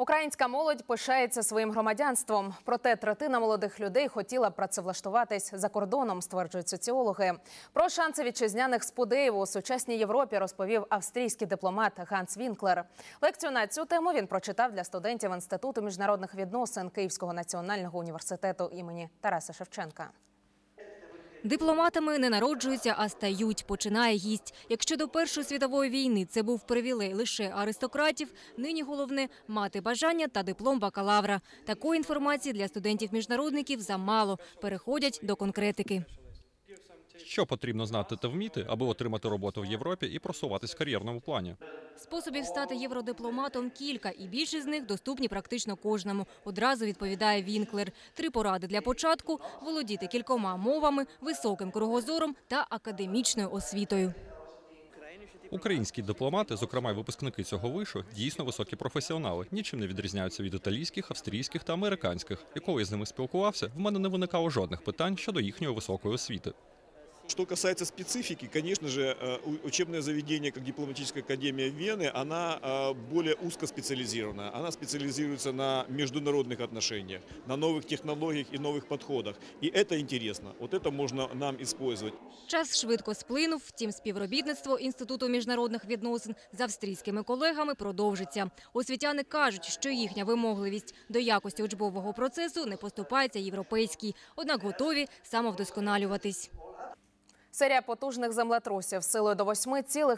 Українська молодь пишається своїм громадянством. Проте третина молодих людей хотіла працевлаштуватись за кордоном, стверджують соціологи. Про шанси вітчизняних спудеїв у сучасній Європі розповів австрійський дипломат Ганс Вінклер. Лекцію на цю тему він прочитав для студентів інституту міжнародних відносин Київського національного університету імені Тараса Шевченка. Дипломатами не народжуються, а стають, починає гість. Якщо до Першої світової війни це був привілей лише аристократів, нині головне – мати бажання та диплом бакалавра. Такої інформації для студентів-міжнародників замало. Переходять до конкретики. Що потрібно знати та вміти, аби отримати роботу в Європі і просуватись в кар'єрному плані? Способів стати євродипломатом кілька, і більшість з них доступні практично кожному. Одразу відповідає Вінклер. Три поради для початку – володіти кількома мовами, високим кругозором та академічною освітою. Українські дипломати, зокрема й випускники цього вишу, дійсно високі професіонали, нічим не відрізняються від італійських, австрійських та американських. І коли я з ними спілкувався, в мене не виникало жодних питань щодо їхньої високої освіти. Что касается специфики, конечно же, э, у- учебное заведение, как дипломатическая академия Вены, она э, более узкоспециализирована. Она специализируется на международных отношениях, на новых технологиях и новых подходах. И это интересно. Вот это можно нам использовать. Час швидко сплинув, втім співробітництво Інституту міжнародних відносин з австрійськими колегами продовжиться. Освітяни кажуть, що їхня вимогливість до якості учбового процесу не поступається європейській, однак готові самовдосконалюватись. Серія потужних землетрусів. Силою до 8,7